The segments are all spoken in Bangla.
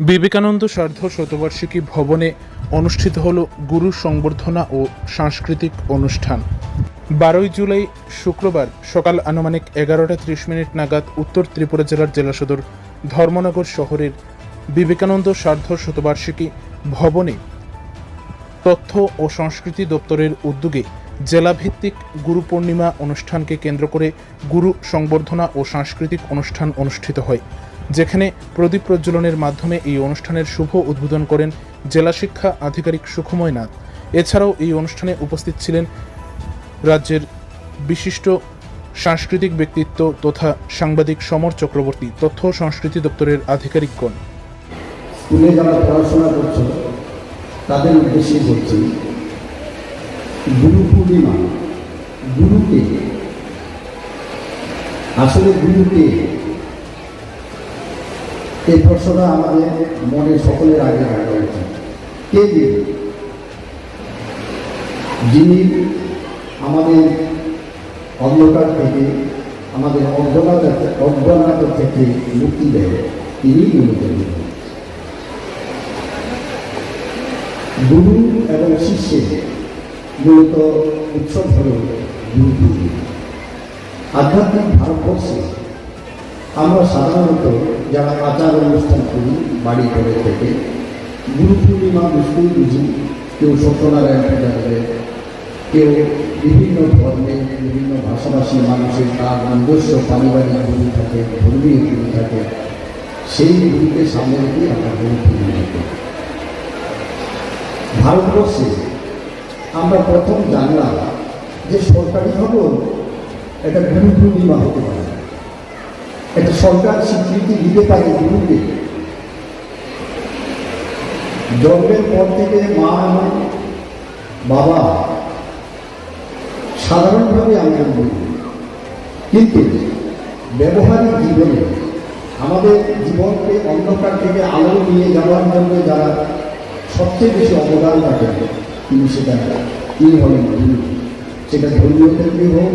বিবেকানন্দ সার্ধ শতবার্ষিকী ভবনে অনুষ্ঠিত হল গুরু সংবর্ধনা ও সাংস্কৃতিক অনুষ্ঠান। বারোই জুলাই শুক্রবার সকাল আনুমানিক এগারোটা ত্রিশ মিনিট নাগাদ উত্তর ত্রিপুরা জেলার জেলা সদর ধর্মনগর শহরের বিবেকানন্দ সার্ধ শতবার্ষিকী ভবনে তথ্য ও সংস্কৃতি দপ্তরের উদ্যোগে জেলাভিত্তিক গুরু পূর্ণিমা অনুষ্ঠানকে কেন্দ্র করে গুরু সংবর্ধনা ও সাংস্কৃতিক অনুষ্ঠান অনুষ্ঠিত হয়। যেখানে প্রদীপ প্রজ্বলনের মাধ্যমে এই অনুষ্ঠানের শুভ উদ্বোধন করেন জেলা শিক্ষা আধিকারিক সুখময় নাথ। এছাড়াও এই অনুষ্ঠানে উপস্থিত ছিলেন রাজ্যের বিশিষ্ট সাংস্কৃতিক ব্যক্তিত্ব তথা সাংবাদিক সমর চক্রবর্তী, তথ্য সংস্কৃতি দপ্তরের আধিকারিকগণ। স্কুলে যারা পড়াশোনা করছ, তাদের উদ্দেশ্যে বলছি, গুরু পূর্ণিমা, গুরুকে, আসলে গুরুকে এই প্রশ্নটা আমাদের মনে সকলের আগে রাখা উচিত। কে গুরু যিনি আমাদের অন্ধকার থেকে, আমাদের অজ্ঞানতা অজ্ঞানতা থেকে মুক্তি দেয় তিনি গুরু এবং শিষ্যের মূলত উৎসব হল গুরু আধ্যাত্মিক ভারতবর্ষে আমরা সাধারণত যারা আচার অনুষ্ঠান করি, বাড়ি করে থেকে গুরু পূর্ণিমা বুঝতেই বুঝি, কেউ সত্যনারায়ণ পূজা কেউ বিভিন্ন ধর্মে, বিভিন্ন ভাষাভাষী মানুষের তার নিজস্ব পারিবারিক গুরু থাকে, ধর্মীয় গুরু থাকে, সেই গুরুকে সামনে রেখে আমরা গুরু পূর্ণিমা ভারতবর্ষে আমরা প্রথম জানলাম যে সরকারিভাবেও একটা গুরু পূর্ণিমা হতে পারে। একটা সরকার স্বীকৃতি দিতে পারে গুরুকে জন্মের পর থেকে মা এবং বাবা সাধারণভাবে আমরা গুরু কিন্তু ব্যবহারিক জীবনে আমাদের জীবনকে অন্ধকার থেকে আলো নিয়ে যাওয়ার জন্য যারা সবচেয়ে বেশি অবদান রাখেন, তিনি সেটা তিনি হলেন সেটা ধর্মীয় ক্ষেত্রেই হোক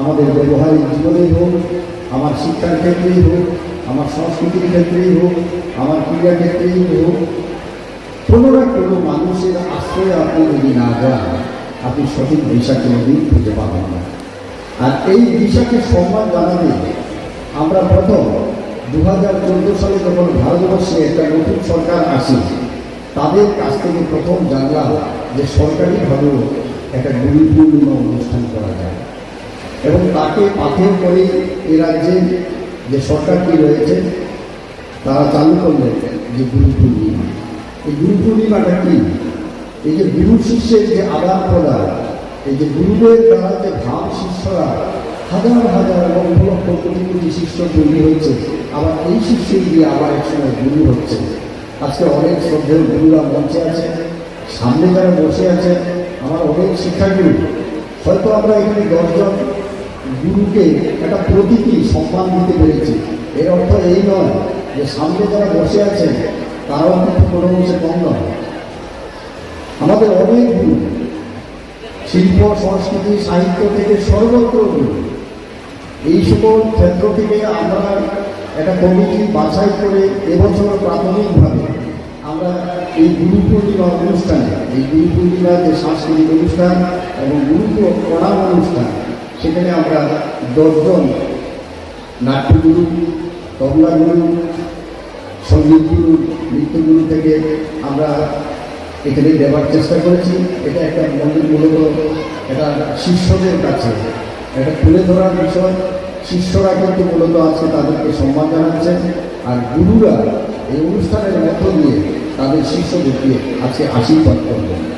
আমাদের ব্যবহারিক জীবনেই হোক, আমার শিক্ষার ক্ষেত্রেই হোক, আমার সংস্কৃতির ক্ষেত্রেই হোক, আমার ক্রীড়া ক্ষেত্রেই হোক, কোনো না কোনো মানুষের আশ্রয়ে আপনি যদি না যান, আপনি সঠিক দিশাকে দিন খুঁজে পাবেন না। আর এই দিশাকে সম্মান জানাতে আমরা প্রথম দু হাজার চোদ্দ সালে যখন ভারতবর্ষে একটা নতুন সরকার আসে, তাদের কাছ থেকে প্রথম জানলাম যে সরকারিভাবেও একটা গুরু পূর্ণিমা অনুষ্ঠান করা যায়। এবং তাকে পাথের করে এ রাজ্যে যে সরকারটি রয়েছে, তারা চালু করলেন যে গুরু পূর্ণিমা। এই গুরু পূর্ণিমাটা কি? এই যে গুরু শিষ্যের যে আদান প্রদান, এই যে গুরুদের দ্বারা যে ভাব শিষ্যরা হাজার হাজার লক্ষ লক্ষ কোটি কোটি শিষ্য তৈরি হচ্ছে, আবার এই শিষ্যই দিয়ে আবার একসময় গুরু হচ্ছে। আজকে অনেক শ্রদ্ধেয় গুরুরা মঞ্চে আছে সামনে যারা বসে আছে আমার অনেক শিক্ষাগুরু। হয়তো আমরা এখানে দশজন গুরুকে একটা প্রতীকী সম্মান দিতে পেরেছি। এর অর্থ এই নয় যে সামনে যারা বসে আছেন, তারাও কিন্তু কোনো অংশে কম নয়। আমাদের অনেক গুরু, শিল্প, সংস্কৃতি, সাহিত্য থেকে সর্বত্র গুরু। এই সকল ক্ষেত্র থেকে আমরা একটা কমিটি বাছাই করে এবছর প্রাথমিকভাবে আমরা এই গুরু পূর্ণিমা অনুষ্ঠানে, এই গুরু পূর্ণিমার যে সাংস্কৃতিক অনুষ্ঠান এবং গুরু প্রণাম অনুষ্ঠান সেখানে আমরা দশজন নাট্যগুরু, তবলাগুরু, সঙ্গীতগুরু, নৃত্যগুরু থেকে আমরা এখানে দেওয়ার চেষ্টা করেছি। এটা একটা মূলত, এটা শিষ্যদের কাছে। এটা তুলে ধরার বিষয়। শিষ্যরা কিন্তু মূলত আজকে তাদেরকে সম্মান জানাচ্ছেন আর গুরুরা এই অনুষ্ঠানের মধ্য দিয়ে তাদের শিষ্যদেরকে আজকে আশীর্বাদ করবেন।